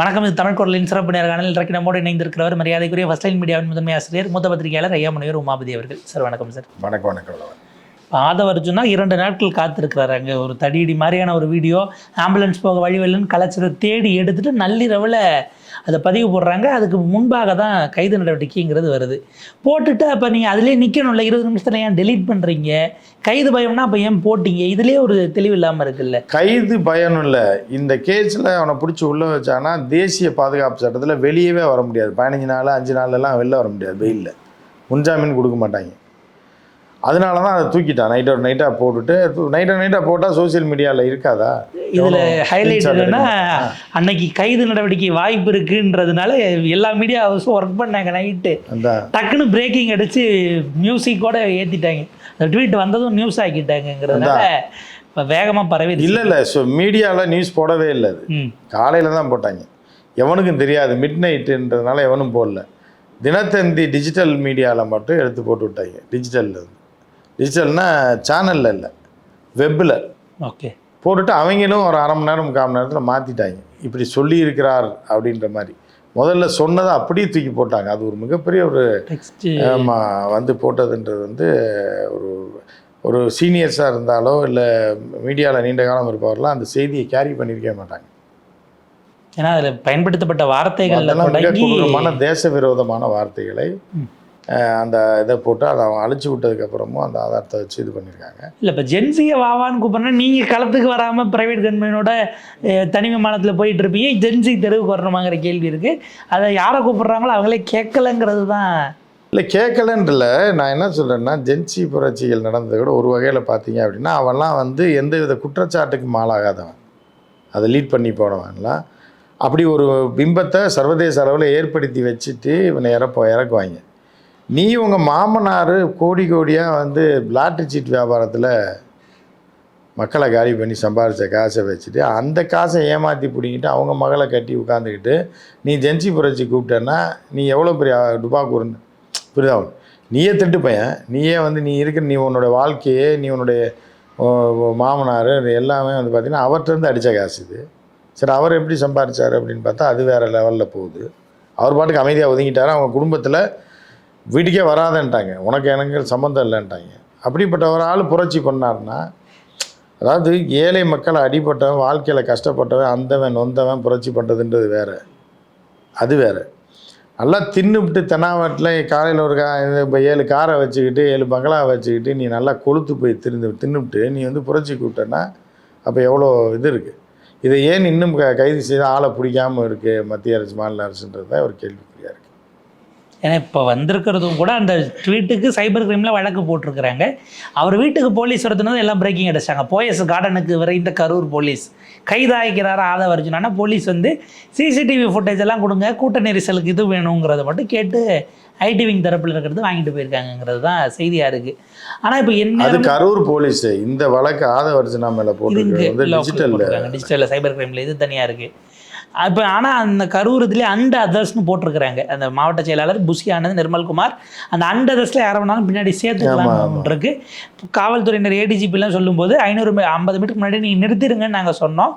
வணக்கம் இது தமிழ் குரலின் சிறப்பு நேர்காணல் இன்றைக்கு நம்மோடு இணைந்திருக்கிறவர் மரியாதைக்குரிய ஃபர்ஸ்ட் லைன் மீடியாவின் முதன்மை ஆசிரியர் மூத்த பத்திரிகையாளர் ஐயா முனைவர் உமாபதி அவர்கள். சார் வணக்கம் சார். வணக்கம் வணக்கம் வணக்கம். ஆதவ அர்ஜுனா இரண்டு நாட்கள் காத்திருக்கிறாரு அங்கே. ஒரு தடியடி மாதிரியான ஒரு வீடியோ. ஆம்புலன்ஸ் போக வழிவெல்லன்னு கலைச்சதை தேடி எடுத்துட்டு நள்ளிரவில் அதை பதிவு போடுறாங்க. அதுக்கு முன்பாக தான் கைது நடவடிக்கைங்கிறது வருது. போட்டுட்டு அப்போ நீங்கள் அதிலே நிற்கணும்ல இருபது நிமிஷத்தில் ஏன் டெலீட் பண்ணுறீங்க கைது பயம்னா அப்போ ஏன் போட்டீங்க? இதுலேயே ஒரு தெளிவு இல்லாமல் இருக்குல்ல. கைது பயம் இல்லை. இந்த கேஸில் அவனை பிடிச்சி உள்ளே வச்சானா தேசிய பாதுகாப்பு சட்டத்தில் வெளியவே வர முடியாது. பதினஞ்சு நாள் அஞ்சு நாள்லாம் வெளில வர முடியாது. வெயிலில். முன்ஜாமீன் கொடுக்க மாட்டாங்க. அதனால தான் அதை தூக்கிட்டான் நைட்டோட நைட்டாக போட்டுட்டு நைட்டோ நைட்டாக போட்டால் சோஷியல் மீடியாவில் இருக்காதா? இதில் ஹைலைட் என்னன்னா. அன்னைக்கு கைது நடவடிக்கை வாய்ப்பு இருக்குன்றதுனால எல்லா மீடியா ஹவுஸும் ஒர்க் பண்ணாங்க நைட்டு டக்குன்னு பிரேக்கிங் அடிச்சு மியூசிக்கோட ஏற்றிட்டாங்க அந்த ட்வீட் வந்ததும் நியூஸ் ஆக்கிட்டாங்கங்கிறதுனால இப்போ வேகமாக பரவி இல்லை இல்லை ஸோ மீடியாவில் நியூஸ் போடவே இல்லை அது. காலையில் தான் போட்டாங்க. எவனுக்கும் தெரியாது மிட் நைட்டுன்றதுனால எவனும் போடல. தினத்தந்தி டிஜிட்டல் மீடியாவில் மட்டும் எடுத்து போட்டு விட்டாங்க டிஜிட்டலில் இருந்து டிஜிட்டல்னா சேனலில் இல்லை. வெப்பில் ஓகே போட்டுட்டு அவங்களும் ஒரு அரை மணி நேரம் முக்கால் மணி நேரத்தில் மாற்றிட்டாங்க இப்படி சொல்லியிருக்கிறார் அப்படின்ற மாதிரி. முதல்ல சொன்னதை அப்படியே தூக்கி போட்டாங்க. அது ஒரு மிகப்பெரிய ஒரு ஆமாம் வந்து போட்டதுன்றது வந்து ஒரு ஒரு சீனியர்ஸாக இருந்தாலோ இல்லை மீடியாவில் நீண்ட காலம் இருப்பவரெலாம் அந்த செய்தியை கேரி பண்ணியிருக்கவே மாட்டாங்க. ஏன்னா அதில் பயன்படுத்தப்பட்ட வார்த்தைகளில் அதெல்லாம் மிக கொடூரமான தேச விரோதமான வார்த்தைகளை அந்த இதை போட்டு அதை அவன் அழிச்சு விட்டதுக்கப்புறமும் அந்த ஆதாரத்தை வச்சு இது பண்ணியிருக்காங்க இல்லை இப்போ ஜென்சியை வாவான்னு கூப்பிட்றேன் நீங்கள் களத்துக்கு வராமல் ப்ரைவேட் கம்பெனியோட அஹ், தனி விமானத்தில் போயிட்டு இருப்பீங்க. ஜென்சி தெருவுக்கு வரணுமாங்கிற கேள்வி இருக்குது அதை யாரை கூப்பிட்றாங்களோ அவங்களே கேட்கலங்கிறது தான். இல்லை கேட்கலன்றல. நான் என்ன சொல்கிறேன்னா ஜென்சி புரட்சிகள் நடந்ததை கூட ஒரு வகையில் பார்த்தீங்க அப்படின்னா அவன்லாம் வந்து எந்த வித குற்றச்சாட்டுக்கும் ஆளாகாதவன் அதை லீட் பண்ணி போனவன்லாம். அப்படி ஒரு பிம்பத்தை சர்வதேச அளவில் ஏற்படுத்தி வச்சுட்டு இவனை இறப்ப இறக்குவாங்க. நீ உங்கள் மாமனார் கோடி கோடியாக வந்து லாட்ரி சீட் வியாபாரத்தில் மக்களை காலி பண்ணி சம்பாரித்த காசை வச்சுட்டு அந்த காசை ஏமாற்றி பிடிங்கிட்டு அவங்க மகளை கட்டி உட்காந்துக்கிட்டு நீ ஜென்சி புரட்சி கூப்பிட்டேன்னா நீ எவ்வளோ பெரிய டுபாக்கூர்னு புரியுதா? அவன் நீயே திட்டு பையன். நீயே வந்து நீ இருக்கிற நீ உன்னோட வாழ்க்கையே நீ உன்னுடைய மாமனார் இது எல்லாமே வந்து பார்த்திங்கன்னா அவர்கிட்டருந்து அடித்த காசு இது. சரி அவர் எப்படி சம்பாதிச்சார் அப்படின்னு பார்த்தா அது வேறு லெவலில் போகுது. அவர் பாட்டுக்கு அமைதியாக ஒதுங்கிட்டார். அவங்க குடும்பத்தில் வீட்டுக்கே வராதன்ட்டாங்க. உனக்கு எனக்கு சம்மந்தம் இல்லைன்ட்டாங்க. அப்படிப்பட்ட ஒரு ஆள் புரட்சி பண்ணார்னா அதாவது ஏழை மக்களை அடிபட்டவன் வாழ்க்கையில் கஷ்டப்பட்டவன் அந்தவன் நொந்தவன் புரட்சி பண்ணுறதுன்றது வேறு. அது வேறு. நல்லா தின்னுபிட்டு தென்னாவட்டில் காலையில் ஒரு கா இப்போ ஏழு காரை வச்சுக்கிட்டு ஏழு பங்களா வச்சுக்கிட்டு நீ நல்லா கொளுத்து போய் திருந்து தின்னுபிட்டு நீ வந்து புரட்சி கூப்பிட்டேன்னா அப்போ எவ்வளோ இது இருக்குது இதை ஏன் இன்னும் க கைது செய்து ஆளை பிடிக்காமல் இருக்குது மத்திய அரசு மாநில அரசுன்றது தான் ஒரு கேள்வி. ஏன்னா இப்போ வந்திருக்கிறதும் கூட அந்த ட்வீட்டுக்கு சைபர் கிரைமில் வழக்கு போட்டிருக்கிறாங்க. அவர் வீட்டுக்கு போலீஸ் வரதுனது எல்லாம் பிரேக்கிங் அடிச்சாங்க போயஸ் கார்டனுக்கு விரைந்த கரூர் போலீஸ். கைதாகிறார் ஆதவ அர்ஜுனா போலீஸ் வந்து சிசிடிவி ஃபுட்டேஜ் எல்லாம் கொடுங்க கூட்ட நெரிசலுக்கு இது வேணுங்கிறத மட்டும் கேட்டு ஐடி விங் தரப்பில் இருக்கிறது வாங்கிட்டு போயிருக்காங்கங்கிறது தான் செய்தியாக இருக்குது ஆனால் இப்போ என்ன அது கரூர் போலீஸு. இந்த வழக்கு ஆதவர்ஜனா மேலே போட்டிருக்கிறது வந்து டிஜிட்டல் டிஜிட்டலில் சைபர் கிரைமில் இது தனியாக இருக்குது இப்போ ஆனால் அந்த கரூர் இதுலேயே அண்ட் அதர்ஸ்னு போட்டிருக்கிறாங்க. அந்த மாவட்ட செயலாளர் புஷி ஆனந்த் நிர்மல்குமார் அந்த அண்ட் அதர்ஸில் யாரை வேணாலும் பின்னாடி சேர்த்துக்கலாம் இருக்கு. காவல்துறையினர் ஏடிஜிபிலாம் சொல்லும்போது ஐநூறு ஐம்பது மீட்டருக்கு முன்னாடி நீங்கள் நிறுத்திடுங்கன்னு நாங்கள் சொன்னோம்.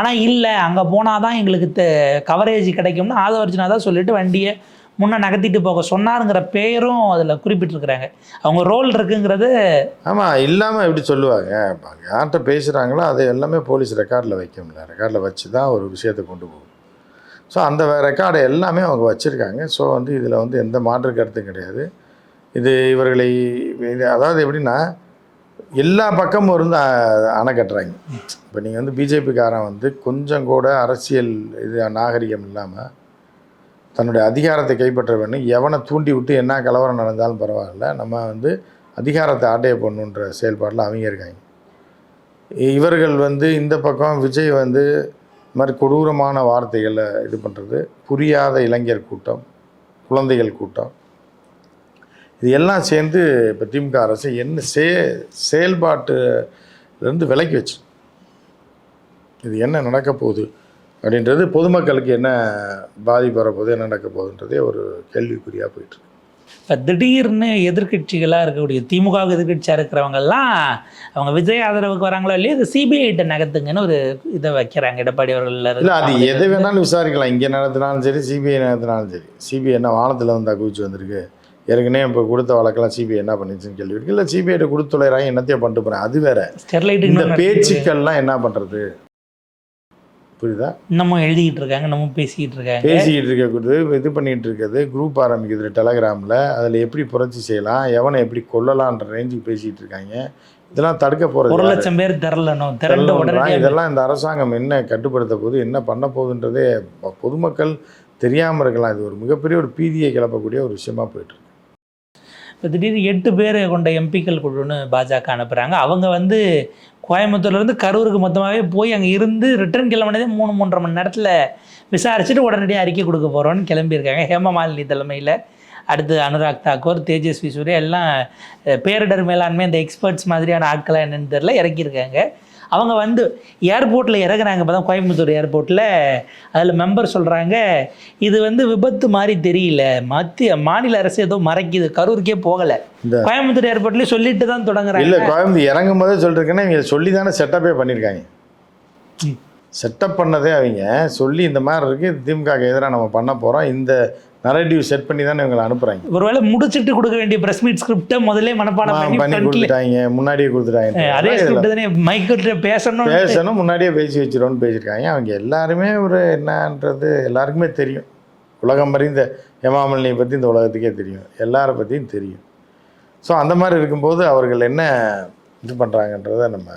ஆனால் இல்லை அங்கே போனால் தான் எங்களுக்கு கவரேஜ் கிடைக்கும்னு ஆதவர்ஜனா தான் சொல்லிட்டு வண்டியை முன்னே நகர்த்திட்டு போக சொன்னாருங்கிற பேரும் அதில் குறிப்பிட்டிருக்கிறாங்க. அவங்க ரோல் இருக்குங்கிறது ஆமாம் இல்லாமல் எப்படி சொல்லுவாங்க. யார்கிட்ட பேசுகிறாங்களோ அதை எல்லாமே போலீஸ் ரெக்கார்டில் வைக்க முடியல ரெக்கார்டில் வச்சு தான் ஒரு விஷயத்தை கொண்டு போகும். ஸோ அந்த ரெக்கார்டை எல்லாமே அவங்க வச்சுருக்காங்க. ஸோ வந்து இதில் வந்து எந்த மாற்று கருத்தும் கிடையாது. இது இவர்களை இது அதாவது எப்படின்னா எல்லா பக்கமும் இருந்து அணை கட்டுறாங்க. இப்போ நீங்கள் வந்து பிஜேபிக்காரன் வந்து கொஞ்சம் கூட அரசியல் இது நாகரிகம் இல்லாமல் தன்னுடைய அதிகாரத்தை கைப்பற்ற வேண்டும். எவனை தூண்டி விட்டு என்ன கலவரம் நடந்தாலும் பரவாயில்ல. நம்ம வந்து அதிகாரத்தை ஆட்டைய பண்ணுன்ற செயல்பாட்டில் அவங்க இருக்காங்க. இவர்கள் வந்து இந்த பக்கம் விஜய் வந்து இந்த மாதிரி கொடூரமான வார்த்தைகளை இது பண்ணுறது புரியாத இளைஞர் கூட்டம் குழந்தைகள் கூட்டம். இது எல்லாம் சேர்ந்து இப்போ திமுக அரசு என்ன சே செயல்பாட்டுலேருந்து விலக்கி வச்சு. இது என்ன நடக்க போகுது? அப்படின்றது பொதுமக்களுக்கு என்ன பாதிப்பு வரப்போகுது என்ன நடக்க போகுதுன்றதே ஒரு கேள்விக்குறியாக போயிட்டுருக்கு இப்போ திடீர்னு எதிர்க்கட்சிகளாக இருக்கக்கூடிய திமுக எதிர்க்கட்சியாக இருக்கிறவங்கெல்லாம் அவங்க விஜய் ஆதரவுக்கு வராங்களோ இல்லையோ இது சிபிஐட்ட நகர்த்துங்கன்னு ஒரு இதை வைக்கிறாங்க. எடப்பாடி அவர்கள் இல்லை அது எதை வேணாலும் விசாரிக்கலாம். இங்கே நடத்தினாலும் சரி சிபிஐ நடத்தினாலும் சரி. சிபிஐ என்ன வானத்தில் வந்தா குவிச்சு வந்திருக்கு. ஏற்கனவே இப்போ கொடுத்த வழக்கெல்லாம் சிபிஐ என்ன பண்ணிச்சுன்னு கேள்வி இருக்கு. இல்லை சிபிஐட்ட கொடுத்து தொலைறாங்க என்னத்தையும் பண்ணிட்டு போகிறேன் அது வேற. ஸ்டெர்லைட் இந்த பேச்சுக்கள்லாம் என்ன பண்ணுறது புரியுதா? இன்னமும் எழுதிக்கிட்டு இருக்காங்க இன்னமும் பேசிக்கிட்டு இருக்காங்க பேசிக்கிட்டு இருக்கக்கூடாது இது பண்ணிகிட்டு இருக்கிறது குரூப் ஆரம்பிக்குது டெலகிராமில் அதில் எப்படி புரட்சி செய்யலாம் எவனை எப்படி கொல்லலான்ற ரேஞ்சுக்கு பேசிகிட்டு இருக்காங்க இதெல்லாம் தடுக்க ஒரு போகிறது லட்சம் பேர் திரளணும். திரண்ட உடனே இதெல்லாம் இந்த அரசாங்கம் என்ன கட்டுப்படுத்த போகுது என்ன பண்ண போகுதுன்றதே பொதுமக்கள் தெரியாமல் இருக்கலாம். இது ஒரு மிகப்பெரிய ஒரு பீதியை கிளப்பக்கூடிய ஒரு விஷயமா போயிட்டு இருக்கு. இப்போ திடீர்னு எட்டு பேர் கொண்ட எம்பிக்கள் குழுன்னு பாஜக அனுப்புகிறாங்க அவங்க வந்து கோயம்புத்தூர்லேருந்து கரூருக்கு மொத்தமாகவே போய் அங்கே இருந்து ரிட்டர்ன் கிளம்பினதே மூணு மூன்றரை மணி நேரத்தில் விசாரிச்சுட்டு உடனடியாக அறிக்கை கொடுக்க போகிறோன்னு கிளம்பியிருக்காங்க. ஹேமமாலினி தலைமையில். அடுத்து அனுராக் தாக்கூர் தேஜஸ்வி சூர்யா எல்லாம் பேரிடர் மேலாண்மை இந்த எக்ஸ்பர்ட்ஸ் மாதிரியான ஆட்களாக என்னென்னு தெரில இறக்கியிருக்காங்க. அவங்க வந்து ஏர்போர்ட்டில் இறங்குறாங்க இப்போ தான் கோயம்புத்தூர் ஏர்போர்ட்டில் அதில் மெம்பர் சொல்கிறாங்க இது வந்து விபத்து மாதிரி தெரியல. மத்திய மாநில அரசு ஏதோ மறைக்குது. கரூருக்கே போகலை. இந்த- கோயம்புத்தூர் ஏர்போர்ட்லேயே சொல்லிட்டு தான் தொடங்குறாங்க. இல்லை கோயம்புத்தூர் இறங்கும் போதே சொல்லிருக்கேன்னா இவங்க சொல்லி தானே செட்டப்பே பண்ணியிருக்காங்க. செட்டப் பண்ணதே அவங்க. சொல்லி இந்த மாதிரி இருக்குது திமுக எதிராக நம்ம பண்ண போகிறோம் இந்த நரேட்டிவ் செட் பண்ணி தானே இவங்களை அனுப்புகிறாங்க ஒருவேளை முடிச்சிட்டு கொடுக்க வேண்டிய பிரஸ் மீட் ஸ்கிரிப்டை முதல்ல மனப்பாடம் பண்ணி கொடுத்துட்டாங்க முன்னாடியே கொடுத்துட்டாங்க. அதே ஸ்கிரிப்ட் தானே மைக்கிட்ட பேசணும் பேசணும் முன்னாடியே பேசி வச்சிருவோன்னு பேசியிருக்காங்க. அவங்க எல்லாருமே ஒரு என்னன்றது எல்லாருக்குமே தெரியும். உலகம் அறிந்த ஹேமாமலினியை பற்றி இந்த உலகத்துக்கே தெரியும். எல்லாரை பற்றியும் தெரியும். ஸோ அந்த மாதிரி இருக்கும்போது அவர்கள் என்ன இது பண்ணுறாங்கன்றத நம்ம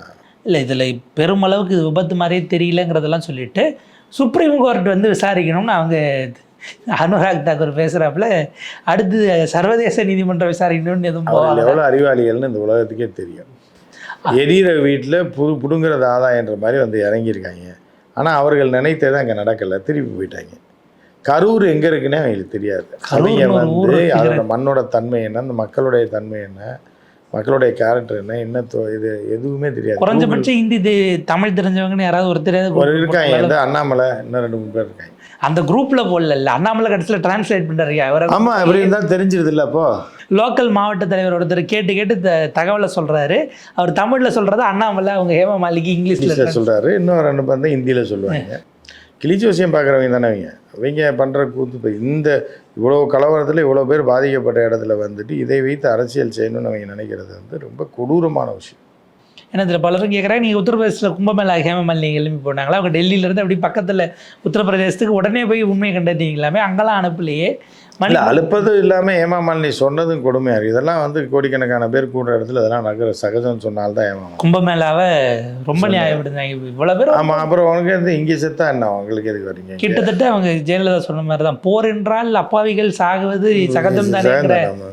இல்லை இதில் பெருமளவுக்கு இது விபத்து மாதிரியே தெரியலங்கிறதெல்லாம் சொல்லிட்டு சுப்ரீம் கோர்ட் வந்து விசாரிக்கணும்னு அவங்க அனுராக் தாக்கூர் பேசுகிறாப்புல அடுத்து சர்வதேச நீதிமன்றம் விசாரிக்கணும்னு எதுவும் எவ்வளோ அறிவாளிகள்னு இந்த உலகத்துக்கே தெரியும். எரியிற வீட்டில் புது புடுங்கிறது ஆதாயன்ற மாதிரி வந்து இறங்கியிருக்காங்க. ஆனால் அவர்கள் நினைத்தது அங்கே நடக்கலை திருப்பி போயிட்டாங்க. கரூர் எங்கே இருக்குன்னே அவங்களுக்கு தெரியாது. அவங்க வந்து. அதோட மண்ணோட தன்மை என்ன அந்த மக்களுடைய தன்மை என்ன மக்களுடைய கேரக்டர் என்ன என்ன இது எதுவுமே தெரியாது. குறைஞ்சபட்சம் ஹிந்தி தமிழ் தெரிஞ்சவங்கன்னு யாராவது ஒருத்தர் ஒரு இருக்காங்க இந்த அண்ணாமலை இன்னும் ரெண்டு மூணு பேர் இருக்காங்க. அந்த குரூப்ல போடல அண்ணாமலை கடைசியில் டிரான்ஸ்லேட் பண்றாரு அவரை ஆமா அப்படி இருந்தால் தெரிஞ்சிருது இல்லை அப்போ. லோக்கல் மாவட்ட தலைவர் ஒருத்தர் கேட்டு கேட்டு த- தகவலை சொல்றாரு. அவர் தமிழ்ல சொல்றத அண்ணாமலை அவங்க ஹேமா மாலிகி இங்கிலீஷ்ல சொல்கிறாரு இன்னும் ரெண்டு பேர் தான் ஹிந்தியில் சொல்லுவாங்க. கிழிச்சி விஷயம் பார்க்குறவங்க தானே அவங்க? அவங்க பண்ணுற கூத்து இப்போ இந்த இவ்வளோ கலவரத்தில் இவ்வளோ பேர் பாதிக்கப்பட்ட இடத்துல வந்துட்டு இதை வைத்து அரசியல் செய்யணும்னு அவங்க நினைக்கிறது வந்து ரொம்ப கொடூரமான விஷயம். ஏன்னா இதில் பலரும் கேட்குறாங்க நீங்கள் உத்தரப்பிரதேசத்தில் கும்பமேளா ஹேமமாலினி கிளம்பி போனாங்களா? அவங்க டெல்லியில இருந்து அப்படி பக்கத்தில் உத்தரப்பிரதேசத்துக்கு உடனே போய் உண்மையை கண்டறிங்களாமே அங்கெல்லாம் அனுப்பலையே. இல்லை அழுப்பது இல்லாமல் ஏமாமாலினி சொன்னதும் கொடுமையாக இருக்குது இதெல்லாம் வந்து கோடிக்கணக்கான பேர் கூடுற இடத்துல இதெல்லாம் நகர சகஜம்னு சொன்னால்தான் ஏமாமா கும்பமேளாவை ரொம்ப நியாயப்படுத்தாங்க இவ்வளோ பேர் ஆமாம் அப்புறம் உனக்கு வந்து இங்கே செத்தா என்ன? உங்களுக்கு எதுக்கு வரீங்க? கிட்டத்தட்ட அவங்க ஜெயலலிதா சொன்ன மாதிரி தான் போர் என்றால் அப்பாவிகள் சாகுவது சகஜம் ஆமா.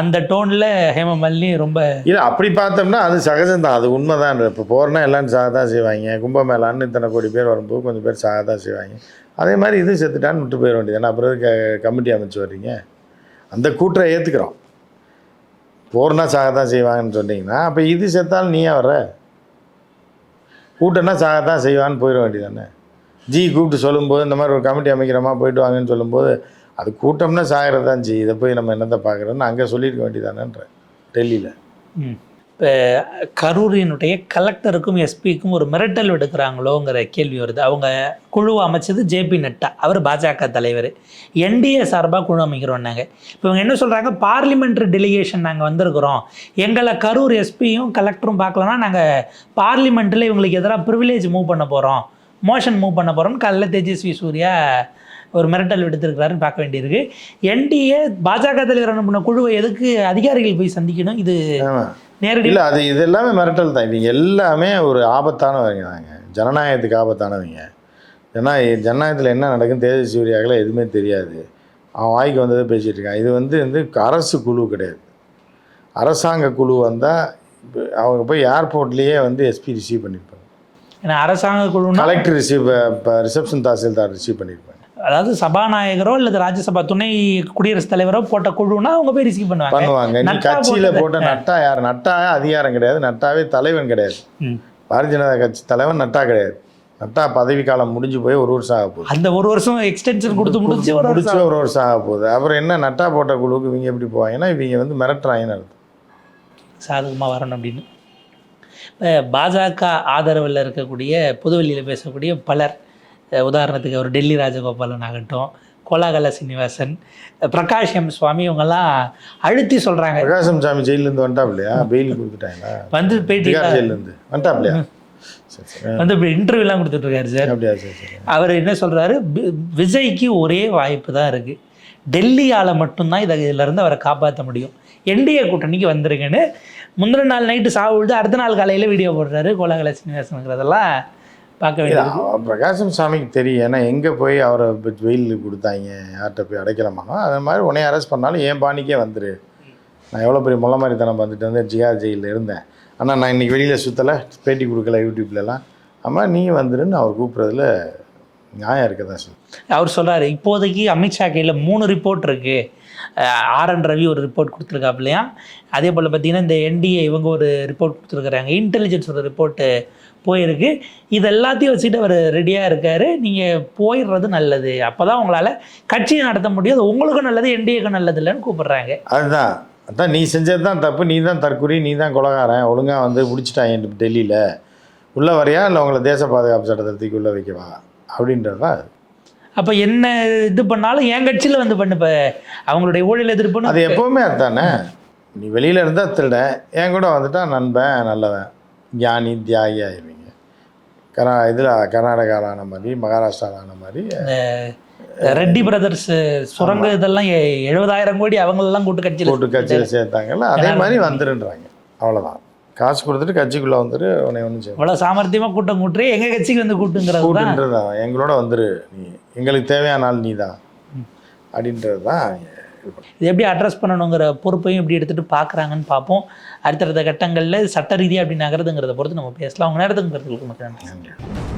அந்த டோன்ல ஹேமமாலினி ரொம்ப இல்லை அப்படி பார்த்தோம்னா அது சகஜம்தான். அது உண்மைதான். இப்போ போகிறனா எல்லாரும் சாக தான் செய்வாங்க. கும்பமேளான்னு இத்தனை கோடி பேர் வரும்போது கொஞ்சம் பேர் சாக தான் செய்வாங்க. அதே மாதிரி இது செத்துட்டான்னு விட்டு போயிட வேண்டியது. அப்புறம் கமிட்டி அமைச்சு வர்றீங்க? அந்த கூற்றை ஏற்றுக்கிறோம் போர்னா சாக தான் செய்வாங்கன்னு சொன்னீங்கன்னா அப்போ இது செத்தாலும் நீயே வர்ற? வர கூட்டம்னா சாக தான் செய்வான்னு போயிட வேண்டியதானே ஜி கூப்பிட்டு சொல்லும்போது இந்த மாதிரி ஒரு கமிட்டி அமைக்கிறோமா? போயிட்டு வாங்கன்னு சொல்லும்போது அது கூட்டம்னா சாகிறது தான் ஜி இதை போய் நம்ம என்னத்தை பார்க்குறோன்னு அங்கே சொல்லியிருக்க வேண்டியதானன்ற டெல்லியில். இப்போ கரூரினுடைய கலெக்டருக்கும் எஸ்பிக்கும் ஒரு மிரட்டல் விடுக்கிறாங்களோங்கிற கேள்வி வருது. அவங்க குழு அமைச்சது ஜேபி நட்டா அவர் பாஜக தலைவர். என்டிஏ சார்பாக குழு அமைக்கிறோன்னாங்க. இப்போ இவங்க என்ன சொல்கிறாங்க பார்லிமெண்ட்ரி டெலிகேஷன் நாங்கள் வந்திருக்கிறோம். எங்களை கரூர் எஸ்பியும் கலெக்டரும் பார்க்கலன்னா நாங்கள் பார்லிமெண்ட்டில் இவங்களுக்கு எதிராக ப்ரிவிலேஜ் மூவ் பண்ண போகிறோம் மோஷன் மூவ் பண்ண போகிறோம்னு காலையில் தேஜஸ்வி சூர்யா ஒரு மிரட்டல் விடுத்திருக்கிறாருன்னு பார்க்க வேண்டியிருக்கு. என்டிஏ பாஜக தலைவர் அனுப்பின குழுவை எதுக்கு அதிகாரிகள் போய் சந்திக்கணும்? இது ஆமாம் நேரடி இல்லை அது இது எல்லாமே மிரட்டல் தான். இவங்க எல்லாமே ஒரு ஆபத்தானவங்க தாங்க. ஜனநாயகத்துக்கு ஆபத்தானவங்க. ஏன்னா ஜனநாயகத்தில் என்ன நடக்குன்னு தேஜஸ்வி சூர்யாக்களை எதுவுமே தெரியாது. அவன் வாய்க்கு வந்ததை பேசிகிட்டு இருக்கான். இது வந்து வந்து அரசு குழு கிடையாது. அரசாங்க குழு வந்தால் அவங்க போய் ஏர்போர்ட்லேயே வந்து எஸ்பி ரிசீவ் பண்ணியிருப்பாங்க ஏன்னா அரசாங்க குழுனா கலெக்டர் ரிசீவ் இப்போ ரிசப்ஷன் தாசில்தார் ரிசீவ் பண்ணியிருப்பாங்க அதாவது சபாநாயகரோ அல்லது ராஜ்யசபா துணை குடியரசுத் தலைவரோ போட்ட குழுனா அவங்க போய் ரிசீவ் பண்ணுவாங்க. பண்ணுவாங்க. கட்சியில். போட்ட நட்டா யார்? நட்டா அதிகாரம் கிடையாது. நட்டாவே தலைவன் கிடையாது. பாரதிய ஜனதா கட்சி தலைவன் நட்டா கிடையாது. நட்டா பதவி காலம் முடிஞ்சு போய் ஒரு வருஷம் ஆக போகுது. அந்த ஒரு வருஷம் எக்ஸ்டென்ஷன் கொடுத்து முடிச்சு ஒரு முடிச்சு ஒரு வருஷம் ஆக போகுது. அப்புறம் என்ன? நட்டா போட்ட குழுவுக்கு இவங்க எப்படி போவாங்கன்னா இவங்க வந்து மிரட்டுறாங்கன்னு அர்த்தம். சாதகமாக வரணும் அப்படின்னு. பாஜக ஆதரவில் இருக்கக்கூடிய புதுவெளியில் பேசக்கூடிய பலர் உதாரணத்துக்கு ஒரு டெல்லி ராஜகோபாலன் ஆகட்டும் கோலாகல சீனிவாசன் பிரகாஷ் எம் சுவாமி இவங்கெல்லாம் அழுத்தி சொல்கிறாங்க பிரகாசம் சாமி ஜெயிலேருந்து வந்துட்டாப் இல்லையா பெயில் கொடுத்துட்டாங்களா? வந்து பேட்டி ஜெயிலேருந்து வந்துட்டாப் இல்லையா சரி சரி. வந்து இப்போ இன்டர்வியூலாம் கொடுத்துட்ருக்காரு சார். அப்படியா? சரி அவர் என்ன சொல்கிறாரு விஜய்க்கு ஒரே வாய்ப்பு தான் இருக்குது டெல்லியால் மட்டும்தான் இதை இதிலேருந்து அவரை காப்பாற்ற முடியும். என்டிஏ கூட்டணிக்கு வந்திருக்குன்னு. முந்தின நாள் நைட்டு சாவு விழுது அடுத்த நாள் காலையில் வீடியோ போடுறாரு கோலாகல சீனிவாசனுங்கிறதெல்லாம். பார்க்க வேண்டியது. பிரகாசம் சாமிக்கு தெரியும். ஏன்னா எங்கே போய் அவரை வெயில் கொடுத்தாங்க யார்கிட்ட போய் அடைக்கலாமானோ அது மாதிரி உன்னைய அரெஸ்ட் பண்ணாலும் என் பாணிக்கே வந்துரு. நான் எவ்வளோ பெரிய முள்ள மாதிரி தனம் வந்துட்டு வந்து ஜிஆர் ஜெயிலில் இருந்தேன். ஆனால் நான் இன்னைக்கு வெளியில் சுற்றலை பேட்டி கொடுக்கல யூடியூப்லலாம். ஆமாம் நீ வந்துருன்னு அவர் கூப்பிட்றதுல நியாயம் இருக்க தான் சொல்லு அவர் சொல்றாரு இப்போதைக்கு அமித்ஷா கையில் மூணு ரிப்போர்ட் இருக்குது ஆர் என் ரவி ஒரு ரிப்போர்ட் கொடுத்துருக்காப்லையா அதே போல் பார்த்தீங்கன்னா இந்த என்டிஏ இவங்க ஒரு ரிப்போர்ட் கொடுத்துருக்குறாங்க. இன்டெலிஜென்ஸ் ஒரு ரிப்போர்ட்டு போயிருக்கு. இது எல்லாத்தையும் வச்சுட்டு அவர் ரெடியாக இருக்கார். நீங்கள் போயிடுறது நல்லது. அப்போ தான் உங்களால் கட்சியை நடத்த முடியும். அது உங்களுக்கும் நல்லது என்டிஏக்கும் நல்லது இல்லைன்னு கூப்பிடுறாங்க. அதுதான். அதான் நீ செஞ்சது தான் தப்பு. நீ தான் தற்குறி நீ தான் கொலகாரன். ஒழுங்காக வந்து பிடிச்சிட்டாங்க டெல்லியில். உள்ளே வரையா? இல்லை உங்களை தேச பாதுகாப்பு சட்டத்திற்கு உள்ளே வைக்கவா? அப்படின்றது தான். அப்போ என்ன இது பண்ணாலும் என் கட்சியில் வந்து பண்ணு இப்போ. அவங்களுடைய ஊழல் எதிர்ப்புன்னு அது எப்போவுமே அதுதானே? நீ வெளியில் இருந்தால் திருட. என் கூட வந்துட்டா நண்பன் நல்லவன். ஞானி தியாகி ஆயிடுவீங்க. கர்நா இதில் கர்நாடகாவில் ஆன மாதிரி மகாராஷ்டிராவில் ஆன மாதிரி ரெட்டி பிரதர்ஸ் சுரங்க இதெல்லாம் எழுபதாயிரம் கோடி அவங்களெல்லாம் கூட்டு கட்சியில் கூட்டு கட்சியில் சேர்த்தாங்கல்ல அதே மாதிரி வந்துருன்றாங்க. அவ்வளோதான் காசு கொடுத்துட்டு கட்சிக்குள்ளே வந்துரு உன்னை ஒன்றும் செய்ய இவ்வளோ சாமர்த்தியமாக கூட்டம் கூட்டுறே? எங்கள் கட்சிக்கு வந்து கூட்டுங்கிறது கூட்டுன்றது தான் எங்களோட வந்துரு. நீ எங்களுக்கு தேவையான ஆள் நீ தான் அப்படின்றது தான் இது எப்படி அட்ரஸ் பண்ணணுங்கிற பொறுப்பையும் எப்படி எடுத்துகிட்டு பார்க்குறாங்கன்னு பார்ப்போம் அடுத்தடுத்த கட்டங்களில் சட்ட ரீதியாக எப்படி நகருதுங்கிறத பொறுத்து நம்ம பேசலாம். அவங்க நேரத்துக்கு நன்றி.